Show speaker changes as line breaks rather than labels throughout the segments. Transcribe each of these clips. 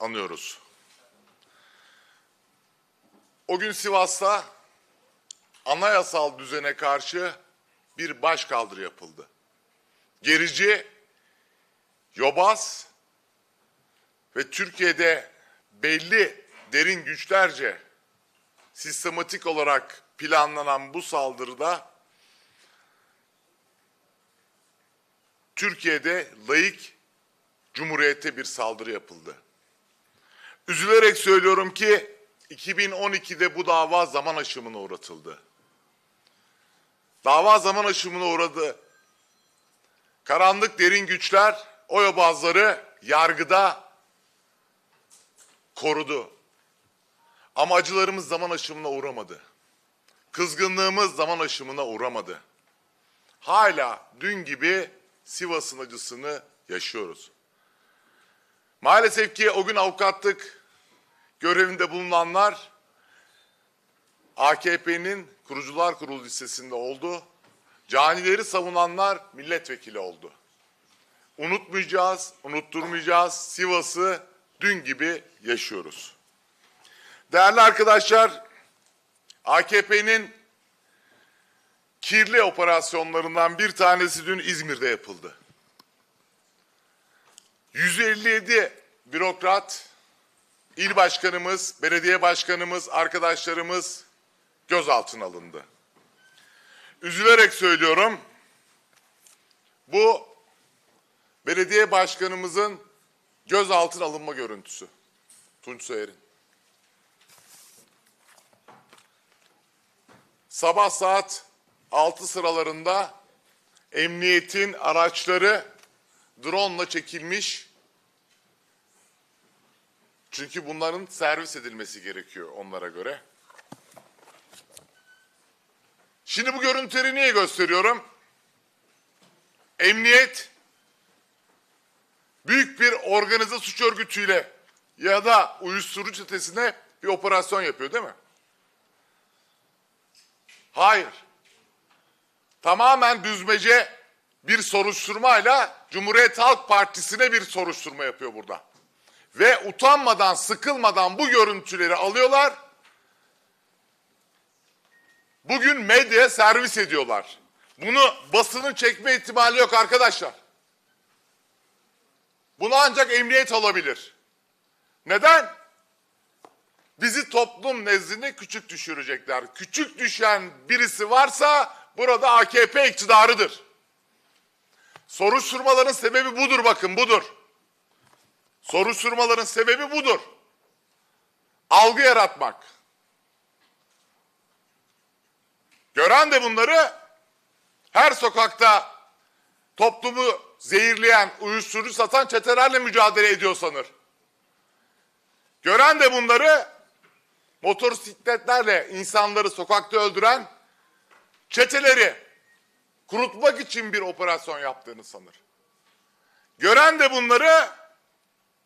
anıyoruz. O gün Sivas'ta anayasal düzene karşı bir başkaldırı yapıldı. Gerici, yobaz ve Türkiye'de belli derin güçlerce sistematik olarak planlanan bu saldırıda Türkiye'de layık cumhuriyete bir saldırı yapıldı. Üzülerek söylüyorum ki 2012'de bu dava zaman aşımına uğratıldı. Dava zaman aşımına uğradı. Karanlık derin güçler o yobazları yargıda korudu. Ama acılarımız zaman aşımına uğramadı. Kızgınlığımız zaman aşımına uğramadı. Hala dün gibi Sivas'ın acısını yaşıyoruz. Maalesef ki o gün avukatlık görevinde bulunanlar AKP'nin kurucular kurulu listesinde oldu. Canileri savunanlar milletvekili oldu. Unutmayacağız, unutturmayacağız. Sivas'ı dün gibi yaşıyoruz. Değerli arkadaşlar, AKP'nin kirli operasyonlarından bir tanesi dün İzmir'de yapıldı. 157 bürokrat, il başkanımız, belediye başkanımız, arkadaşlarımız gözaltına alındı. Üzülerek söylüyorum, bu belediye başkanımızın gözaltına alınma görüntüsü. Tunç Soyer'in. Sabah saat 6 sıralarında emniyetin araçları drone ile çekilmiş. Çünkü bunların servis edilmesi gerekiyor onlara göre. Şimdi bu görüntüleri niye gösteriyorum? Emniyet büyük bir organize suç örgütüyle ya da uyuşturucu çetesine bir operasyon yapıyor değil mi? Hayır. Tamamen düzmece bir soruşturmayla Cumhuriyet Halk Partisi'ne bir soruşturma yapıyor burada. Ve utanmadan, sıkılmadan bu görüntüleri alıyorlar. Bugün medyaya servis ediyorlar. Bunu basının çekme ihtimali yok arkadaşlar. Bunu ancak emniyet alabilir. Neden? Bizi toplum nezdinde küçük düşürecekler. Küçük düşen birisi varsa burada AKP iktidarıdır. Soruşturmaların sebebi budur bakın budur. Soruşturmaların sebebi budur. Algı yaratmak. Gören de bunları her sokakta toplumu zehirleyen, uyuşturucu satan çetelerle mücadele ediyor sanır. Gören de bunları motosikletlerle insanları sokakta öldüren çeteleri kurutmak için bir operasyon yaptığını sanır. Gören de bunları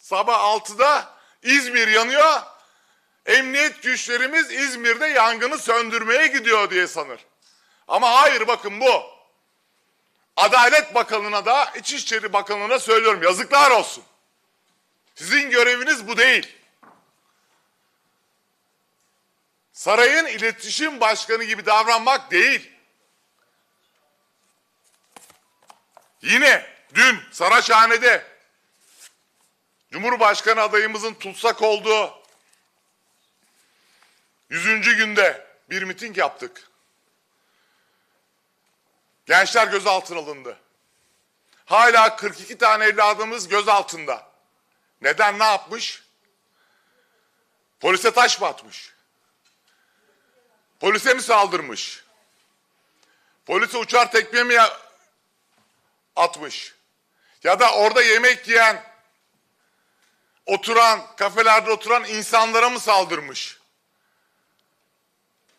sabah 6'da İzmir yanıyor. Emniyet güçlerimiz İzmir'de yangını söndürmeye gidiyor diye sanır. Ama hayır bakın bu. Adalet Bakanı'na da İçişleri Bakanı'na söylüyorum yazıklar olsun. Sizin göreviniz bu değil. Sarayın iletişim başkanı gibi davranmak değil. Yine dün Saraçhane'de Cumhurbaşkanı adayımızın tutsak olduğu 100. günde bir miting yaptık. Gençler gözaltına alındı. Hala 42 tane evladımız gözaltında. Neden ne yapmış? Polise taş mı atmış? Polise mi saldırmış? Polise uçar tekme mi atmış? Ya da orada yemek yiyen, oturan, kafelerde oturan insanlara mı saldırmış?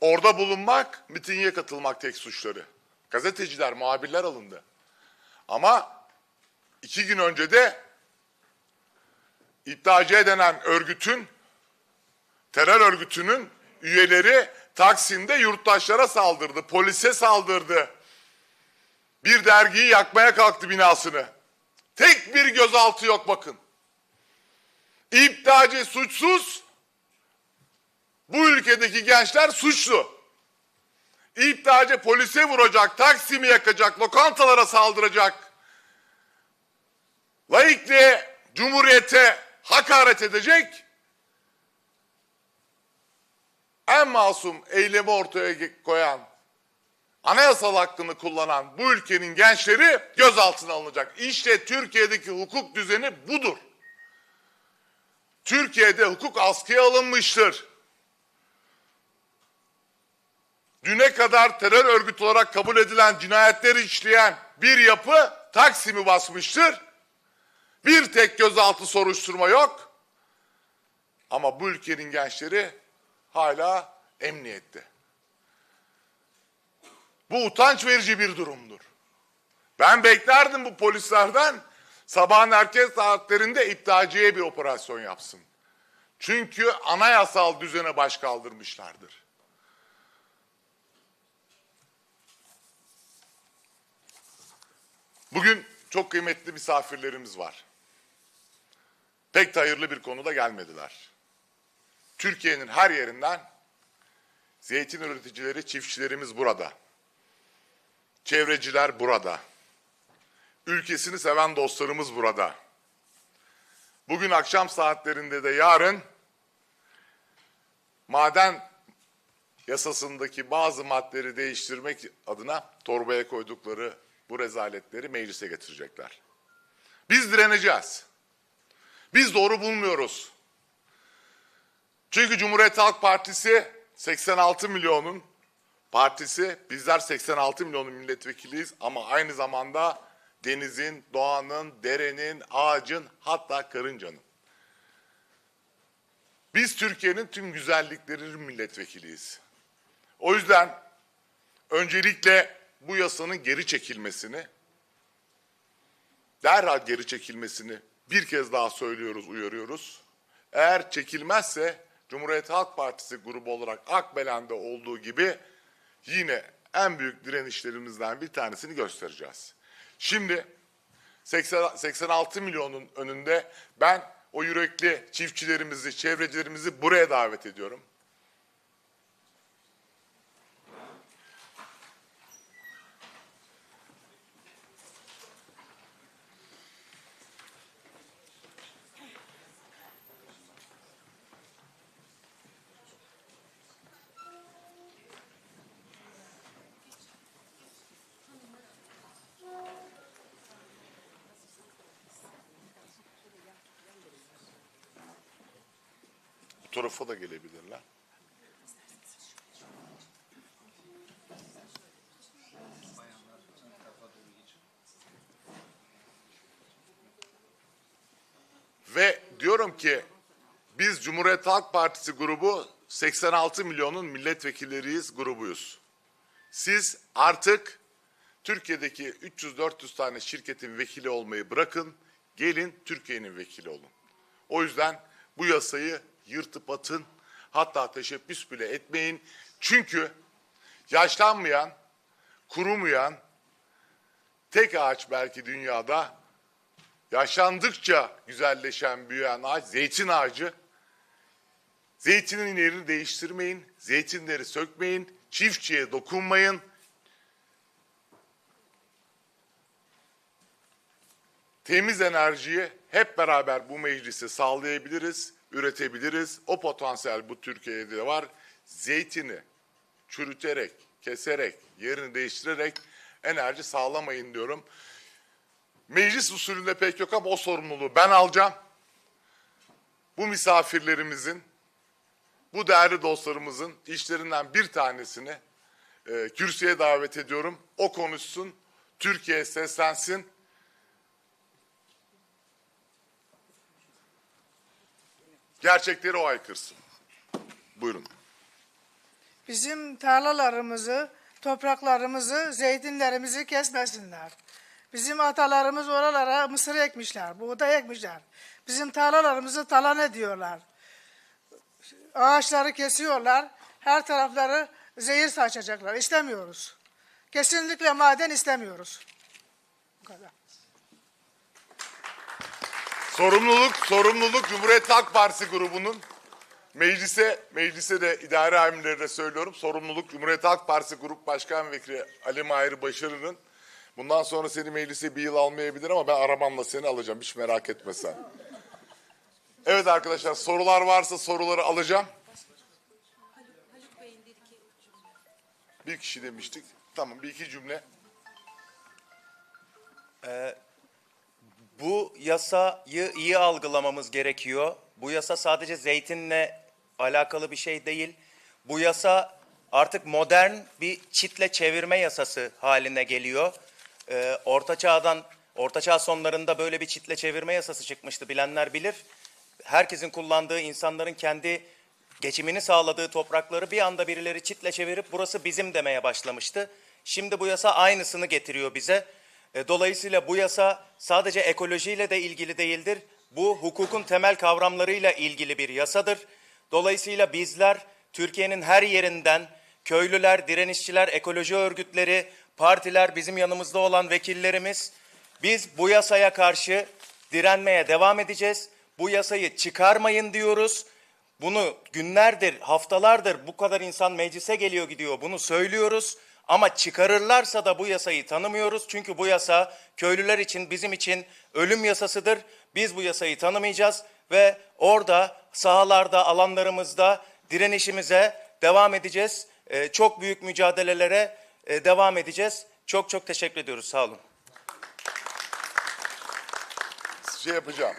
Orada bulunmak, mitinge katılmak tek suçları. Gazeteciler, muhabirler alındı. Ama iki gün önce de İddiacı denen örgütün, terör örgütünün üyeleri Taksim'de yurttaşlara saldırdı, polise saldırdı. Bir dergiyi yakmaya kalktı binasını. Tek bir gözaltı yok bakın. İptacı suçsuz, bu ülkedeki gençler suçlu. İptacı polise vuracak, Taksim'i yakacak, lokantalara saldıracak, laikliğe, cumhuriyete hakaret edecek, en masum eylemi ortaya koyan, anayasal hakkını kullanan bu ülkenin gençleri gözaltına alınacak. İşte Türkiye'deki hukuk düzeni budur. Türkiye'de hukuk askıya alınmıştır. Düne kadar terör örgütü olarak kabul edilen cinayetleri işleyen bir yapı Taksim'i basmıştır. Bir tek gözaltı soruşturma yok. Ama bu ülkenin gençleri hala emniyette. Bu utanç verici bir durumdur. Ben beklerdim bu polislerden sabahın erken saatlerinde iptalciye bir operasyon yapsın. Çünkü anayasal düzene baş kaldırmışlardır. Bugün çok kıymetli misafirlerimiz var. Pek hayırlı bir konuda gelmediler. Türkiye'nin her yerinden zeytin üreticileri, çiftçilerimiz burada. Çevreciler burada. Ülkesini seven dostlarımız burada. Bugün akşam saatlerinde de yarın maden yasasındaki bazı maddeleri değiştirmek adına torbaya koydukları bu rezaletleri meclise getirecekler. Biz direneceğiz. Biz doğru bulmuyoruz. Çünkü Cumhuriyet Halk Partisi 86 milyonun partisi, bizler 86 milyonun milletvekiliyiz ama aynı zamanda denizin, doğanın, derenin, ağacın hatta karıncanın. Biz Türkiye'nin tüm güzelliklerinin milletvekiliyiz. O yüzden öncelikle bu yasanın geri çekilmesini, derhal geri çekilmesini bir kez daha söylüyoruz, uyarıyoruz. Eğer çekilmezse Cumhuriyet Halk Partisi grubu olarak Akbelen'de olduğu gibi yine en büyük direnişlerimizden bir tanesini göstereceğiz. Şimdi 80, 86 milyonun önünde ben o yürekli çiftçilerimizi, çevrecilerimizi buraya davet ediyorum. Tarafa da gelebilirler. Ve diyorum ki biz Cumhuriyet Halk Partisi grubu 86 milyonun milletvekilleriyiz, grubuyuz. Siz artık Türkiye'deki 300-400 tane şirketin vekili olmayı bırakın, gelin Türkiye'nin vekili olun. O yüzden bu yasayı yırtıp atın, hatta teşebbüs bile etmeyin. Çünkü yaşlanmayan, kurumayan, tek ağaç belki dünyada yaşlandıkça güzelleşen, büyüyen ağaç zeytin ağacı. Zeytinin yerini değiştirmeyin, zeytinleri sökmeyin, çiftçiye dokunmayın. Temiz enerjiyi hep beraber bu meclise sağlayabiliriz, üretebiliriz. O potansiyel bu Türkiye'de de var. Zeytini çürüterek, keserek, yerini değiştirerek enerji sağlamayın diyorum. Meclis usulünde pek yok ama o sorumluluğu ben alacağım. Bu misafirlerimizin, bu değerli dostlarımızın işlerinden bir tanesini e, kürsüye davet ediyorum. O konuşsun, Türkiye seslensin. Gerçekleri o aykırsın. Buyurun.
Bizim tarlalarımızı, topraklarımızı, zeytinlerimizi kesmesinler. Bizim atalarımız oralara mısır ekmişler, buğday ekmişler. Bizim tarlalarımızı talan ediyorlar. Ağaçları kesiyorlar, her tarafları zehir saçacaklar. İstemiyoruz. Kesinlikle maden istemiyoruz. Bu kadar.
Sorumluluk, sorumluluk Cumhuriyet Halk Partisi grubunun meclise, meclise de idare amirlerine söylüyorum. Sorumluluk Cumhuriyet Halk Partisi Grup Başkan Vekili Ali Mahir Başarı'nın. Bundan sonra seni meclise bir yıl almayabilir ama ben arabamla seni alacağım. Hiç merak etme sen. Evet arkadaşlar sorular varsa soruları alacağım. Bir kişi demiştik. Tamam bir iki cümle.
Bu yasayı iyi algılamamız gerekiyor. Bu yasa sadece zeytinle alakalı bir şey değil. Bu yasa artık modern bir çitle çevirme yasası haline geliyor. Ee, Orta Çağ'dan, Orta Çağ sonlarında böyle bir çitle çevirme yasası çıkmıştı bilenler bilir. Herkesin kullandığı, insanların kendi geçimini sağladığı toprakları bir anda birileri çitle çevirip burası bizim demeye başlamıştı. Şimdi bu yasa aynısını getiriyor bize. E, Dolayısıyla bu yasa sadece ekolojiyle de ilgili değildir. Bu hukukun temel kavramlarıyla ilgili bir yasadır. Dolayısıyla bizler Türkiye'nin her yerinden köylüler, direnişçiler, ekoloji örgütleri, partiler, bizim yanımızda olan vekillerimiz biz bu yasaya karşı direnmeye devam edeceğiz. Bu yasayı çıkarmayın diyoruz. Bunu günlerdir, haftalardır bu kadar insan meclise geliyor gidiyor. Bunu söylüyoruz. Ama çıkarırlarsa da bu yasayı tanımıyoruz. Çünkü bu yasa köylüler için, bizim için ölüm yasasıdır. Biz bu yasayı tanımayacağız ve orada sahalarda, alanlarımızda direnişimize devam edeceğiz. Ee, çok büyük mücadelelere e, devam edeceğiz. Çok çok teşekkür ediyoruz. Sağ olun.
şey yapacağım.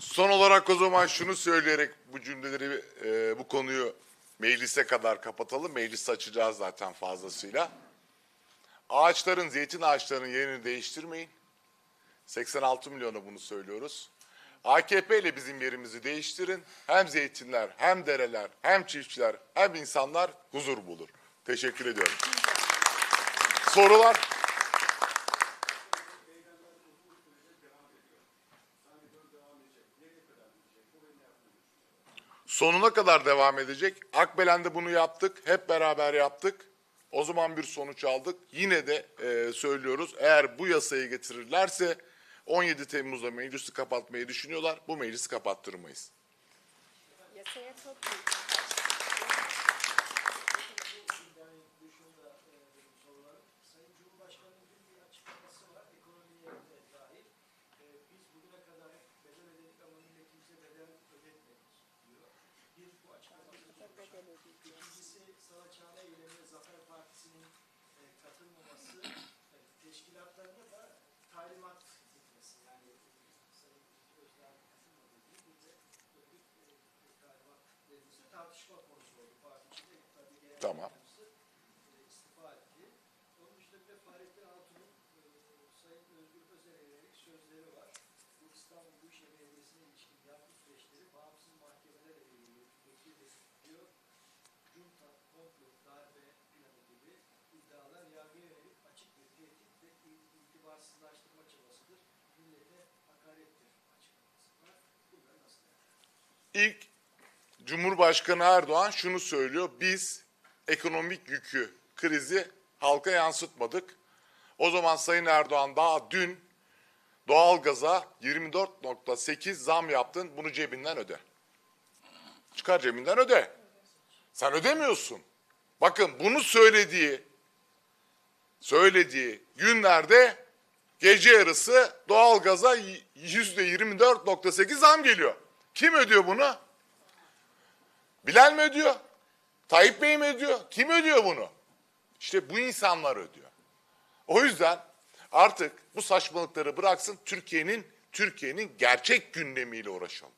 Son olarak o zaman şunu söyleyerek bu cümleleri, e, bu konuyu meclise kadar kapatalım. Meclis açacağız zaten fazlasıyla. Ağaçların, zeytin ağaçlarının yerini değiştirmeyin. 86 milyona bunu söylüyoruz. AKP ile bizim yerimizi değiştirin. Hem zeytinler, hem dereler, hem çiftçiler, hem insanlar huzur bulur. Teşekkür ediyorum. Sorular? Sonuna kadar devam edecek. Akbelen'de bunu yaptık. Hep beraber yaptık. O zaman bir sonuç aldık. Yine de e, söylüyoruz. Eğer bu yasayı getirirlerse 17 Temmuz'da meclisi kapatmayı düşünüyorlar. Bu meclisi kapattırmayız.
yasaya çok büyük
Sayın Cumhurbaşkanı'nın dün bir açıklaması var. Ekonomiye de dahil. Ee, biz bugüne kadar hep bedel ödedik ama milletimize bedel ödetmedik diyor. Bir bu açıklaması. İkincisi Savaş Çağla Eylemi Zafer Partisi'nin e, katılmaması e, teşkilatlarına da talimat gitmesi. Yani e, Sayın Özdağ katılmadığı gibi bir de örgüt e, talimat verilmesi tartışma konusu oldu. Parti içinde tabii genel
Tamam.
e, istifa etti. Onun dışında bir de Fahrettin Altun'un e, Sayın Özgür Özel'e yönelik sözleri var. Bu İstanbul Büyükşehir Belediyesi'ne ilişkin yargı süreçleri bağımsız mahkemelerle ilgili bekliyor diyor. Junta, komplo, darbe planı gibi iddialar yargıya yönelik açık bir tehdit ve itibarsızlaştırma çabasıdır. Millete hakarettir açıklaması var. Bunları nasıl?
İlk Cumhurbaşkanı Erdoğan şunu söylüyor. Biz ekonomik yükü, krizi halka yansıtmadık. O zaman Sayın Erdoğan daha dün doğalgaza 24.8 zam yaptın. Bunu cebinden öde. Çıkar cebinden öde. Sen ödemiyorsun. Bakın bunu söylediği söylediği günlerde gece yarısı doğalgaza yüzde 24.8 zam geliyor. Kim ödüyor bunu? Bilal mi ödüyor? Tayyip Bey mi ödüyor? Kim ödüyor bunu? İşte bu insanlar ödüyor. O yüzden artık bu saçmalıkları bıraksın Türkiye'nin Türkiye'nin gerçek gündemiyle uğraşalım.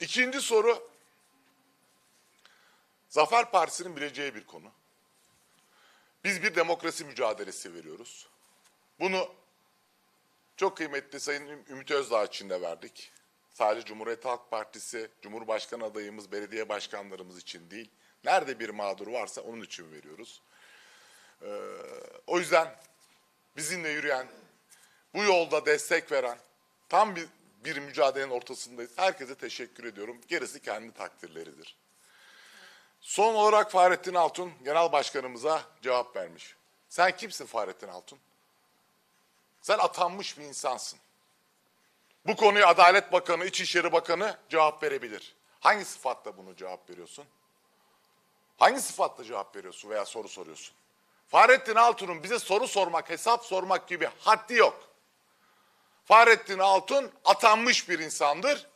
İkinci soru Zafer Partisi'nin bileceği bir konu. Biz bir demokrasi mücadelesi veriyoruz. Bunu çok kıymetli Sayın Ümit Özdağ için de verdik. Sadece Cumhuriyet Halk Partisi, Cumhurbaşkanı adayımız, belediye başkanlarımız için değil. Nerede bir mağdur varsa onun için veriyoruz. Ee, o yüzden bizimle yürüyen, bu yolda destek veren, tam bir, bir mücadelenin ortasındayız. Herkese teşekkür ediyorum. Gerisi kendi takdirleridir. Son olarak Fahrettin Altun genel başkanımıza cevap vermiş. Sen kimsin Fahrettin Altun? Sen atanmış bir insansın. Bu konuyu Adalet Bakanı, İçişleri Bakanı cevap verebilir. Hangi sıfatla bunu cevap veriyorsun? Hangi sıfatla cevap veriyorsun veya soru soruyorsun? Fahrettin Altun'un bize soru sormak, hesap sormak gibi haddi yok. Fahrettin Altun atanmış bir insandır.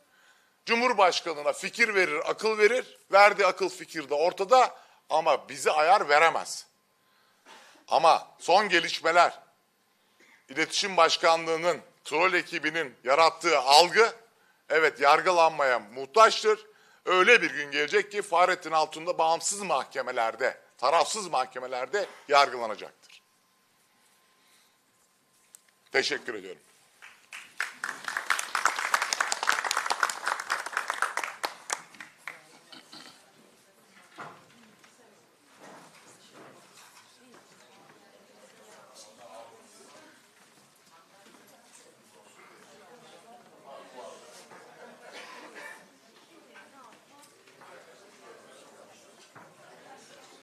Cumhurbaşkanına fikir verir, akıl verir. Verdiği akıl fikir de ortada ama bize ayar veremez. Ama son gelişmeler, İletişim Başkanlığı'nın, troll ekibinin yarattığı algı, evet yargılanmaya muhtaçtır. Öyle bir gün gelecek ki Fahrettin Altun da bağımsız mahkemelerde, tarafsız mahkemelerde yargılanacaktır. Teşekkür ediyorum.